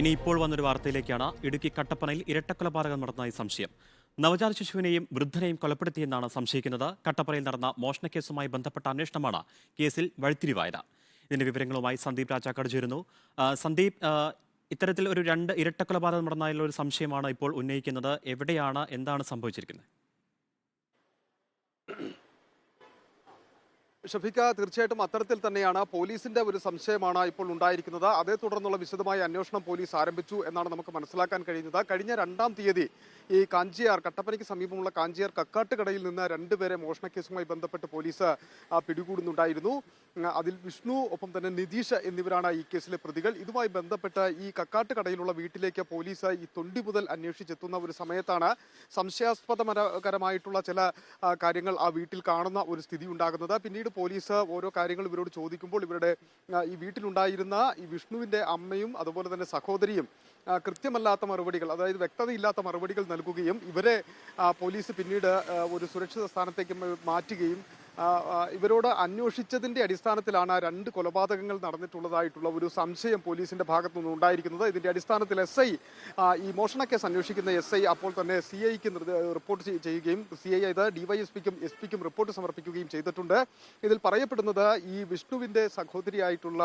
ഇനി ഇപ്പോൾ വന്നൊരു വാർത്തയിലേക്കാണ് ഇടുക്കി കട്ടപ്പനയിൽ ഇരട്ടക്കൊലപാതകം നടന്നതായി സംശയം. നവജാത ശിശുവിനെയും വൃദ്ധനെയും കൊലപ്പെടുത്തിയെന്നാണ് സംശയിക്കുന്നത്. കട്ടപ്പനയിൽ നടന്ന മോഷണക്കേസുമായി ബന്ധപ്പെട്ട അന്വേഷണമാണ് കേസിൽ വഴിത്തിരിവായത്. ഇതിന്റെ വിവരങ്ങളുമായി സന്ദീപ് രാജാക്കാട് ചേരുന്നു. സന്ദീപ് ഇത്തരത്തിൽ ഒരു രണ്ട് ഇരട്ടക്കൊലപാതകം നടന്നതിലുള്ള ഒരു സംശയമാണ് ഇപ്പോൾ ഉന്നയിക്കുന്നത്. എവിടെയാണ്? എന്താണ് സംഭവിച്ചിരിക്കുന്നത്? ഷഫിക്ക തീർച്ചയായിട്ടും അത്തരത്തിൽ തന്നെയാണ് പോലീസിന്റെ ഒരു സംശയമാണ് ഇപ്പോൾ ഉണ്ടായിരിക്കുന്നത്. അതേ തുടർന്നുള്ള വിശദമായ അന്വേഷണം പോലീസ് ആരംഭിച്ചു എന്നാണ് നമുക്ക് മനസ്സിലാക്കാൻ കഴിയുന്നത്. കഴിഞ്ഞ രണ്ടാം തീയതി ഈ കാഞ്ചിയാർ കട്ടപ്പനയ്ക്ക് സമീപമുള്ള കാഞ്ചിയാർ കക്കാട്ടുകടയിൽ നിന്ന് രണ്ടുപേരെ മോഷണക്കേസുമായി ബന്ധപ്പെട്ട് പോലീസ് പിടികൂടുന്നുണ്ടായിരുന്നു. അതിൽ വിഷ്ണു ഒപ്പം തന്നെ നിതീഷ് എന്നിവരാണ് ഈ കേസിലെ പ്രതികൾ. ഇതുമായി ബന്ധപ്പെട്ട് ഈ കക്കാട്ടുകടയിലുള്ള വീട്ടിലേക്ക് പോലീസ് ഈ തൊണ്ടി മുതൽ അന്വേഷിച്ചെത്തുന്ന ഒരു സമയത്താണ് സംശയാസ്പദകരമായിട്ടുള്ള ചില കാര്യങ്ങൾ ആ വീട്ടിൽ കാണുന്ന ഒരു സ്ഥിതി ഉണ്ടാകുന്നത്. പിന്നീട് പോലീസ് ഓരോ കാര്യങ്ങൾ ഇവരോട് ചോദിക്കുമ്പോൾ ഇവരുടെ ഈ വീട്ടിലുണ്ടായിരുന്ന ഈ വിഷ്ണുവിന്റെ അമ്മയും അതുപോലെ തന്നെ സഹോദരിയും കൃത്യമല്ലാത്ത മറുപടികൾ അതായത് വ്യക്തതയില്ലാത്ത മറുപടികൾ നൽകുകയും ഇവരെ പോലീസ് പിന്നീട് ഒരു സുരക്ഷിത സ്ഥാനത്തേക്ക് മാറ്റുകയും ഇവരോട് അന്വേഷിച്ചതിന്റെ അടിസ്ഥാനത്തിലാണ് ആ രണ്ട് കൊലപാതകങ്ങൾ നടന്നിട്ടുള്ളതായിട്ടുള്ള ഒരു സംശയം പോലീസിന്റെ ഭാഗത്തു നിന്ന് ഉണ്ടായിരിക്കുന്നത്. ഇതിന്റെ അടിസ്ഥാനത്തിൽ എസ് ഐ ഈ മോഷണ കേസ് അന്വേഷിക്കുന്ന എസ് ഐ അപ്പോൾ തന്നെ സി ഐക്ക് റിപ്പോർട്ട് ചെയ്യുകയും സി ഐ ഇത് ഡിവൈഎസ്പിക്കും എസ് പിക്കും റിപ്പോർട്ട് സമർപ്പിക്കുകയും ചെയ്തിട്ടുണ്ട്. ഇതിൽ പറയപ്പെടുന്നത് ഈ വിഷ്ണുവിന്റെ സഹോദരിയായിട്ടുള്ള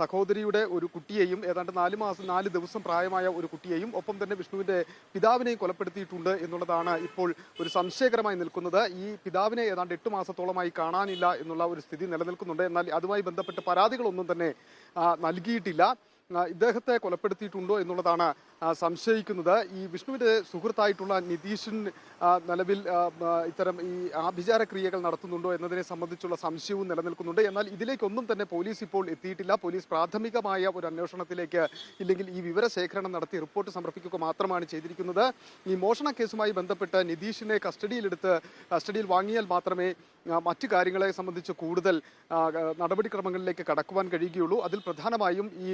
സഹോദരിയുടെ ഒരു കുട്ടിയെയും ഏതാണ്ട് നാല് മാസം നാല് ദിവസം പ്രായമായ ഒരു കുട്ടിയെയും ഒപ്പം തന്നെ വിഷ്ണുവിന്റെ പിതാവിനെയും കൊലപ്പെടുത്തിയിട്ടുണ്ട് എന്നുള്ളതാണ് ഇപ്പോൾ ഒരു സംശയകരമായി നിൽക്കുന്നത്. ഈ പിതാവിനെ ഏതാണ്ട് എട്ട് മാസത്തോളമായി കാണാനില്ല എന്നുള്ള ഒരു സ്ഥിതി നിലനിൽക്കുന്നുണ്ട്. എന്നാൽ അതുമായി ബന്ധപ്പെട്ട് പരാതികളൊന്നും തന്നെ നൽകിയിട്ടില്ല. ഇദ്ദേഹത്തെ കൊലപ്പെടുത്തിയിട്ടുണ്ടോ എന്നുള്ളതാണ് സംശയിക്കുന്നത്. ഈ വിഷ്ണുവിന്റെ സുഹൃത്തായിട്ടുള്ള നിതീഷൻ നിലവിൽ ഇത്തരം ഈ ആഭിചാര ക്രിയകൾ നടത്തുന്നുണ്ടോ എന്നതിനെ സംബന്ധിച്ചുള്ള സംശയവും നിലനിൽക്കുന്നുണ്ട്. എന്നാൽ ഇതിലേക്കൊന്നും തന്നെ പോലീസ് ഇപ്പോൾ എത്തിയിട്ടില്ല. പോലീസ് പ്രാഥമികമായ ഒരു അന്വേഷണത്തിലേക്ക് ഇല്ലെങ്കിൽ ഈ വിവരശേഖരണം നടത്തി റിപ്പോർട്ട് സമർപ്പിക്കുക മാത്രമാണ് ചെയ്തിരിക്കുന്നത്. ഈ മോഷണ കേസുമായി ബന്ധപ്പെട്ട് നിതീഷിനെ കസ്റ്റഡിയിലെടുത്ത് കസ്റ്റഡിയിൽ വാങ്ങിയാൽ മാത്രമേ മറ്റു കാര്യങ്ങളെ സംബന്ധിച്ച് കൂടുതൽ നടപടിക്രമങ്ങളിലേക്ക് കടക്കുവാൻ കഴിയുകയുള്ളൂ. അതിൽ പ്രധാനമായും ഈ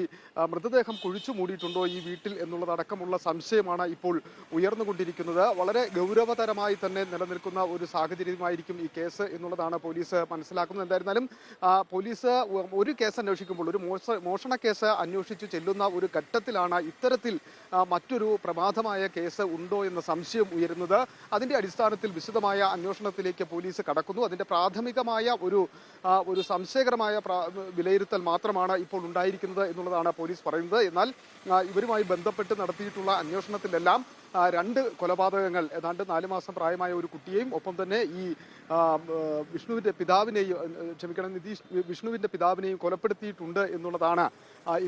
മൃതദേഹം കുഴിച്ചു മൂടിയിട്ടുണ്ടോ ഈ വീട്ടിൽ എന്നുള്ളതടക്കമുള്ള സംശയമാണ് ഇപ്പോൾ ഉയർന്നുകൊണ്ടിരിക്കുന്നത്. വളരെ ഗൗരവതരമായി തന്നെ നിലനിൽക്കുന്ന ഒരു സാഹചര്യമായിരിക്കും ഈ കേസ് എന്നുള്ളതാണ് പോലീസ് മനസ്സിലാക്കുന്നത്. എന്തായിരുന്നാലും പോലീസ് ഒരു കേസ് അന്വേഷിക്കുമ്പോൾ ഒരു മോശ മോഷണ കേസ് അന്വേഷിച്ചു ചെല്ലുന്ന ഒരു ഘട്ടത്തിലാണ് ഇത്തരത്തിൽ മറ്റൊരു പ്രമാദമായ കേസ് ഉണ്ടോ എന്ന സംശയം ഉയരുന്നത്. അതിന്റെ അടിസ്ഥാനത്തിൽ വിശദമായ അന്വേഷണത്തിലേക്ക് പോലീസ് കടക്കുന്നു. അതിന്റെ പ്രാഥമികമായ ഒരു ഒരു സംശയകരമായ വിലയിരുത്തൽ മാത്രമാണ് ഇപ്പോൾ ഉണ്ടായിരിക്കുന്നത് എന്നുള്ളതാണ് പോലീസ് പറയുന്നത്. എന്നാൽ ഇവരുമായി ബന്ധപ്പെട്ട് നടത്തിയിട്ടുള്ള അന്വേഷണത്തിലെല്ലാം രണ്ട് കൊലപാതകങ്ങൾ ഏതാണ്ട് നാല് മാസം പ്രായമായ ഒരു കുട്ടിയെയും ഒപ്പം തന്നെ ഈ വിഷ്ണുവിന്റെ പിതാവിനെയും ക്ഷമിക്കണം നിതീഷ് വിഷ്ണുവിന്റെ പിതാവിനെയും കൊലപ്പെടുത്തിയിട്ടുണ്ട് എന്നുള്ളതാണ്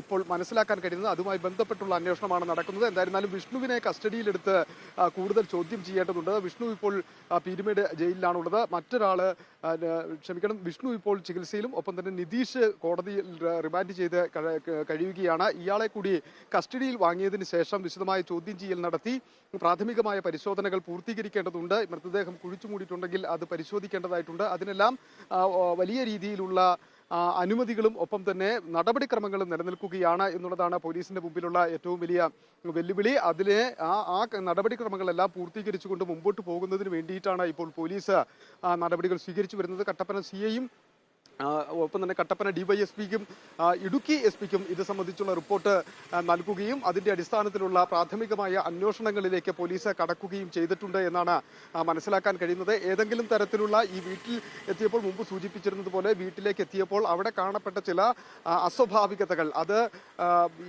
ഇപ്പോൾ മനസ്സിലാക്കാൻ കഴിയുന്നത്. അതുമായി ബന്ധപ്പെട്ടുള്ള അന്വേഷണമാണ് നടക്കുന്നത്. എന്തായിരുന്നാലും വിഷ്ണുവിനെ കസ്റ്റഡിയിലെടുത്ത് കൂടുതൽ ചോദ്യം ചെയ്യേണ്ടതുണ്ട്. വിഷ്ണു ഇപ്പോൾ പീരുമേട് ജയിലിലാണുള്ളത്. മറ്റൊരാൾ ക്ഷമിക്കണം വിഷ്ണു ഇപ്പോൾ ചികിത്സയിലും ഒപ്പം തന്നെ നിതീഷ് കോടതിയിൽ റിമാൻഡ് ചെയ്ത് കഴിയുകയാണ്. ഇയാളെ കൂടി കസ്റ്റഡിയിൽ വാങ്ങിയതിന് ശേഷം വിശദമായ ചോദ്യം ചെയ്യൽ നടത്തി. പ്രാഥമികമായ പരിശോധനകൾ പൂർത്തീകരിക്കേണ്ടതുണ്ട്. മൃതദേഹം കുഴിച്ചു മൂടിയിട്ടുണ്ടെങ്കിൽ അത് പരിശോധിക്കേണ്ടതായിട്ടുണ്ട്. അതിനെല്ലാം വലിയ രീതിയിലുള്ള അനുമതികളും ഒപ്പം തന്നെ നടപടിക്രമങ്ങളും നിലനിൽക്കുകയാണ് എന്നുള്ളതാണ് പോലീസിന്റെ മുമ്പിലുള്ള ഏറ്റവും വലിയ വെല്ലുവിളി. അതിലെ ആ ആ നടപടിക്രമങ്ങളെല്ലാം പൂർത്തീകരിച്ചുകൊണ്ട് മുമ്പോട്ട് പോകുന്നതിന് വേണ്ടിയിട്ടാണ് ഇപ്പോൾ പോലീസ് നടപടികൾ സ്വീകരിച്ചു വരുന്നത്. കട്ടപ്പന സി ഒപ്പം തന്നെ കട്ടപ്പന ഡിവൈഎസ്പിക്കും ഇടുക്കി എസ് പിക്കും ഇത് സംബന്ധിച്ചുള്ള റിപ്പോർട്ട് നൽകുകയും അതിന്റെ അടിസ്ഥാനത്തിലുള്ള പ്രാഥമികമായ അന്വേഷണങ്ങളിലേക്ക് പോലീസ് കടക്കുകയും ചെയ്തിട്ടുണ്ട് എന്നാണ് മനസ്സിലാക്കാൻ കഴിയുന്നത്. ഏതെങ്കിലും തരത്തിലുള്ള ഈ വീട്ടിൽ എത്തിയപ്പോൾ മുമ്പ് സൂചിപ്പിച്ചിരുന്നത് പോലെ വീട്ടിലേക്ക് എത്തിയപ്പോൾ അവിടെ കാണപ്പെട്ട ചില അസ്വാഭാവികതകൾ. അത്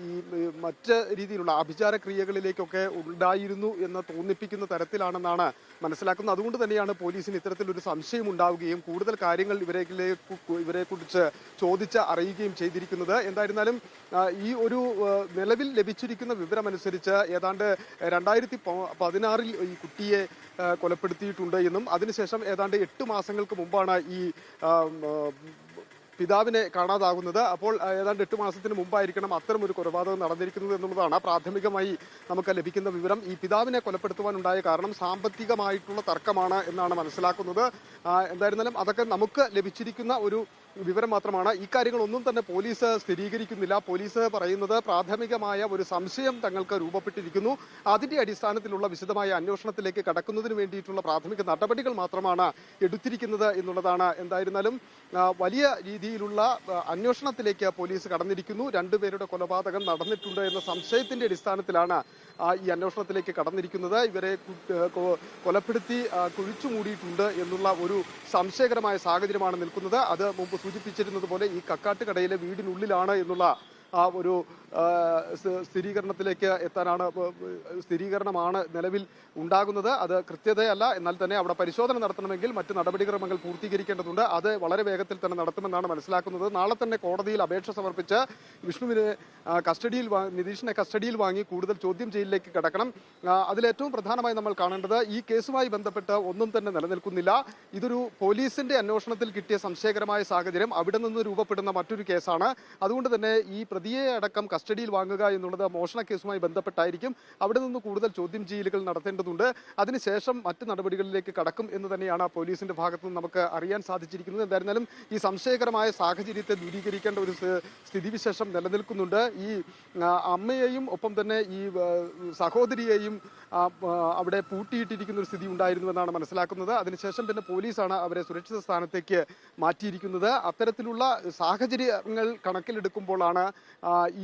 ഈ മറ്റ് രീതിയിലുള്ള അഭിചാര ക്രിയകളിലേക്കൊക്കെ ഉണ്ടായിരുന്നു എന്ന് തോന്നിപ്പിക്കുന്ന തരത്തിലാണെന്നാണ് മനസ്സിലാക്കുന്നത്. അതുകൊണ്ട് തന്നെയാണ് പോലീസിന് ഇത്തരത്തിലൊരു സംശയം ഉണ്ടാവുകയും കൂടുതൽ കാര്യങ്ങൾ ഇവരിലേക്ക് ഇവരെ കുറിച്ച് ചോദിച്ച് അറിയുകയും ചെയ്തിരിക്കുന്നത്. എന്തായിരുന്നാലും ഈ ഒരു നിലവിൽ ലഭിച്ചിരിക്കുന്ന വിവരമനുസരിച്ച് ഏതാണ്ട് രണ്ടായിരത്തി പതിനാറിൽ ഈ കുട്ടിയെ കൊലപ്പെടുത്തിയിട്ടുണ്ട് എന്നും അതിനുശേഷം ഏതാണ്ട് എട്ട് മാസങ്ങൾക്ക് മുമ്പാണ് ഈ പിതാവിനെ കാണാതാകുന്നത്. അപ്പോൾ ഏതാണ്ട് എട്ട് മാസത്തിന് മുമ്പായിരിക്കണം അത്തരം ഒരു കൊലപാതകം നടന്നിരിക്കുന്നത് എന്നുള്ളതാണ് പ്രാഥമികമായി നമുക്ക് ലഭിക്കുന്ന വിവരം. ഈ പിതാവിനെ കൊലപ്പെടുത്തുവാനുണ്ടായ കാരണം സാമ്പത്തികമായിട്ടുള്ള തർക്കമാണ് എന്നാണ് മനസ്സിലാക്കുന്നത്. എന്തായിരുന്നാലും അതൊക്കെ നമുക്ക് ലഭിച്ചിരിക്കുന്ന ഒരു വിവരം മാത്രമാണ്. ഇക്കാര്യങ്ങളൊന്നും തന്നെ പോലീസ് സ്ഥിരീകരിക്കുന്നില്ല. പോലീസ് പറയുന്നത് പ്രാഥമികമായ ഒരു സംശയം തങ്ങൾക്ക് രൂപപ്പെട്ടിരിക്കുന്നു. അതിന്റെ അടിസ്ഥാനത്തിലുള്ള വിശദമായ അന്വേഷണത്തിലേക്ക് കടക്കുന്നതിന് വേണ്ടിയിട്ടുള്ള പ്രാഥമിക നടപടികൾ മാത്രമാണ് എടുത്തിരിക്കുന്നത് എന്നുള്ളതാണ്. എന്തായിരുന്നാലും വലിയ രീതിയിലുള്ള അന്വേഷണത്തിലേക്ക് പോലീസ് കടന്നിരിക്കുന്നു. രണ്ടുപേരുടെ കൊലപാതകം നടന്നിട്ടുണ്ട് എന്ന സംശയത്തിന്റെ അടിസ്ഥാനത്തിലാണ് ഈ അന്വേഷണത്തിലേക്ക് കടന്നിരിക്കുന്നത്. ഇവരെ കൊലപ്പെടുത്തി കുഴിച്ചു മൂടിയിട്ടുണ്ട് എന്നുള്ള ഒരു സംശയകരമായ സാഹചര്യമാണ് നിൽക്കുന്നത്. അത് മുമ്പ് സൂചിപ്പിച്ചിരുന്നത് പോലെ ഈ കക്കാട്ടുകടയിലെ വീടിനുള്ളിലാണ് എന്നുള്ള ആ ഒരു സ്ഥിരീകരണത്തിലേക്ക് എത്താനാണ് സ്ഥിരീകരണമാണ് നിലവിൽ ഉണ്ടാകുന്നത്. അത് കൃത്യതയല്ല. എന്നാൽ തന്നെ അവിടെ പരിശോധന നടത്തണമെങ്കിൽ മറ്റ് നടപടിക്രമങ്ങൾ പൂർത്തീകരിക്കേണ്ടതുണ്ട്. അത് വളരെ വേഗത്തിൽ തന്നെ നടത്തുമെന്നാണ് മനസ്സിലാക്കുന്നത്. നാളെ തന്നെ കോടതിയിൽ അപേക്ഷ സമർപ്പിച്ച് വിഷ്ണുവിനെ കസ്റ്റഡിയിൽ നിതീഷിനെ കസ്റ്റഡിയിൽ വാങ്ങി കൂടുതൽ ചോദ്യം ചെയ്യലിലേക്ക് കടക്കണം. അതിലേറ്റവും പ്രധാനമായി നമ്മൾ കാണേണ്ടത് ഈ കേസുമായി ബന്ധപ്പെട്ട് ഒന്നും തന്നെ നിലനിൽക്കുന്നില്ല. ഇതൊരു പോലീസിന്റെ അന്വേഷണത്തിൽ കിട്ടിയ സംശയകരമായ സാഹചര്യം. അവിടെ നിന്ന് രൂപപ്പെടുന്ന മറ്റൊരു കേസാണ്. അതുകൊണ്ട് തന്നെ ഈ പ്രതിയെ അടക്കം കസ്റ്റഡിയിൽ വാങ്ങുക എന്നുള്ളത് മോഷണ കേസുമായി ബന്ധപ്പെട്ടായിരിക്കും. അവിടെ നിന്ന് കൂടുതൽ ചോദ്യം ചെയ്യലുകൾ നടത്തേണ്ടതുണ്ട്. അതിനുശേഷം മറ്റ് നടപടികളിലേക്ക് കടക്കും എന്ന് തന്നെയാണ് പോലീസിന്റെ ഭാഗത്ത് നിന്ന് നമുക്ക് അറിയാൻ സാധിച്ചിരിക്കുന്നത്. എന്തായിരുന്നാലും ഈ സംശയകരമായ സാഹചര്യത്തെ ദൂരീകരിക്കേണ്ട ഒരു സ്ഥിതിവിശേഷം നിലനിൽക്കുന്നുണ്ട്. ഈ അമ്മയെയും ഒപ്പം തന്നെ ഈ സഹോദരിയെയും അവിടെ പൂട്ടിയിട്ടിരിക്കുന്ന ഒരു സ്ഥിതി ഉണ്ടായിരുന്നു എന്നാണ് മനസ്സിലാക്കുന്നത്. അതിനുശേഷം പിന്നെ പോലീസാണ് അവരെ സുരക്ഷിത സ്ഥാനത്തേക്ക് മാറ്റിയിരിക്കുന്നത്. അത്തരത്തിലുള്ള സാഹചര്യങ്ങൾ കണക്കിലെടുക്കുമ്പോഴാണ്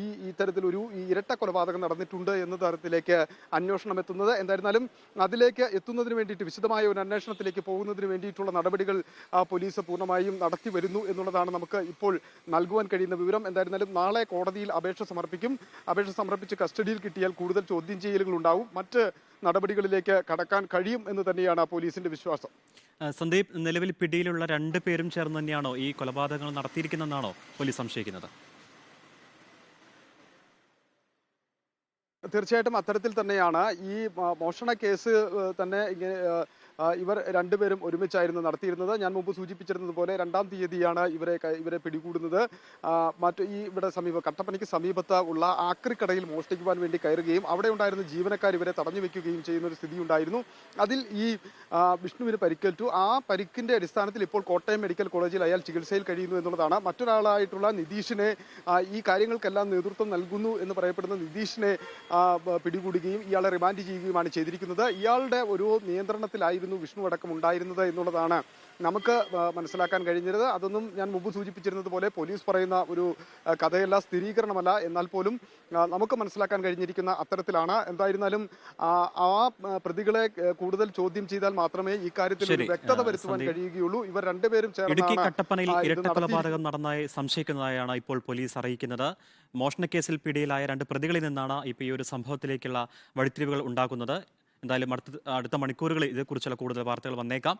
ഈ ഇത്തരത്തിലൊരു ഇരട്ട കൊലപാതകം നടന്നിട്ടുണ്ട് എന്ന തരത്തിലേക്ക് അന്വേഷണം എത്തുന്നത്. എന്തായിരുന്നാലും അതിലേക്ക് എത്തുന്നതിന് വേണ്ടിയിട്ട് വിശദമായ ഒരു അന്വേഷണത്തിലേക്ക് പോകുന്നതിന് വേണ്ടിയിട്ടുള്ള നടപടികൾ പോലീസ് പൂർണമായും നടത്തി വരുന്നു എന്നുള്ളതാണ് നമുക്ക് ഇപ്പോൾ നൽകുവാൻ കഴിയുന്ന വിവരം. എന്തായിരുന്നാലും നാളെ കോടതിയിൽ അപേക്ഷ സമർപ്പിക്കും. അപേക്ഷ സമർപ്പിച്ച് കസ്റ്റഡിയിൽ കിട്ടിയാൽ കൂടുതൽ ചോദ്യം ചെയ്യലുകൾ ഉണ്ടാവും മറ്റ് നടപടികളിലേക്ക് കടക്കാൻ കഴിയും എന്ന് തന്നെയാണ് പോലീസിന്റെ വിശ്വാസം. സന്ദീപ് നിലവിൽ പിടിയിലുള്ള രണ്ട് പേരും ചേർന്ന് തന്നെയാണോ ഈ കൊലപാതകങ്ങൾ നടത്തിയിരിക്കുന്നതെന്നാണോ പോലീസ് സംശയിക്കുന്നത്? തീർച്ചയായിട്ടും അത്തരത്തിൽ തന്നെയാണ് ഈ മോഷണ കേസ് തന്നെ ഇങ്ങനെ ഇവർ രണ്ടുപേരും ഒരുമിച്ചായിരുന്നു നടത്തിയിരുന്നത്. ഞാൻ മുമ്പ് സൂചിപ്പിച്ചിരുന്നതുപോലെ രണ്ടാം തീയതിയാണ് ഇവരെ ഇവരെ പിടികൂടുന്നത്. മറ്റു ഈ ഇവിടെ സമീപ കട്ടപ്പനയ്ക്ക് സമീപത്ത് ഉള്ള ആക്രിക്കടയിൽ മോഷ്ടിക്കുവാൻ വേണ്ടി കയറുകയും അവിടെ ഉണ്ടായിരുന്ന ജീവനക്കാർ ഇവരെ തടഞ്ഞു വെക്കുകയും ചെയ്യുന്ന ഒരു സ്ഥിതി ഉണ്ടായിരുന്നു. അതിൽ ഈ വിഷ്ണുവിന് പരിക്കേറ്റു. ആ പരിക്കിന്റെ അടിസ്ഥാനത്തിൽ ഇപ്പോൾ കോട്ടയം മെഡിക്കൽ കോളേജിൽ അയാൾ ചികിത്സയിൽ കഴിയുന്നു എന്നുള്ളതാണ്. മറ്റൊരാളായിട്ടുള്ള നിതീഷിനെ ഈ കാര്യങ്ങൾക്കെല്ലാം നേതൃത്വം നൽകുന്നു എന്ന് പറയപ്പെടുന്ന നിതീഷിനെ പിടികൂടുകയും ഇയാളെ റിമാൻഡ് ചെയ്യുകയുമാണ് ചെയ്തിരിക്കുന്നത്. ഇയാളുടെ ഒരു നിയന്ത്രണത്തിലായിരുന്നു വിഷ്ണു അടക്കം ഉണ്ടായിരുന്നത് എന്നുള്ളതാണ് നമുക്ക് മനസ്സിലാക്കാൻ കഴിഞ്ഞിരുന്നത്. അതൊന്നും ഞാൻ മുമ്പ് സൂചിപ്പിച്ചിരുന്നത് പോലെ പോലീസ് പറയുന്ന ഒരു കഥയല്ല സ്ഥിരീകരണമല്ല. എന്നാൽ പോലും നമുക്ക് മനസ്സിലാക്കാൻ കഴിഞ്ഞിരിക്കുന്ന അത്തരത്തിലാണ്. എന്തായിരുന്നാലും ആ പ്രതികളെ കൂടുതൽ ചോദ്യം ചെയ്താൽ മാത്രമേ ഈ കാര്യത്തിൽ വ്യക്തത വരുത്തുവാൻ. കഴിയുകയുള്ളൂ. ഇവർ രണ്ടുപേരും ഇടുക്കി കട്ടപ്പനയിൽ ആ, ഇത് ഇരട്ട കൊലപാതകം നടന്നതായി സംശയിക്കുന്നതായാണ് ഇപ്പോൾ പോലീസ് അറിയിക്കുന്നത്. മോഷണക്കേസിൽ പിടിയിലായ രണ്ട് പ്രതികളിൽ നിന്നാണ് ഇപ്പോൾ ഈ ഒരു സംഭവത്തിലേക്കുള്ള വഴിത്തിരിവുകൾ ഉണ്ടാക്കുന്നത്. എന്തായാലും അടുത്ത അടുത്ത മണിക്കൂറുകളിൽ ഇതേക്കുറിച്ചുള്ള കൂടുതൽ വാർത്തകൾ വന്നേക്കാം.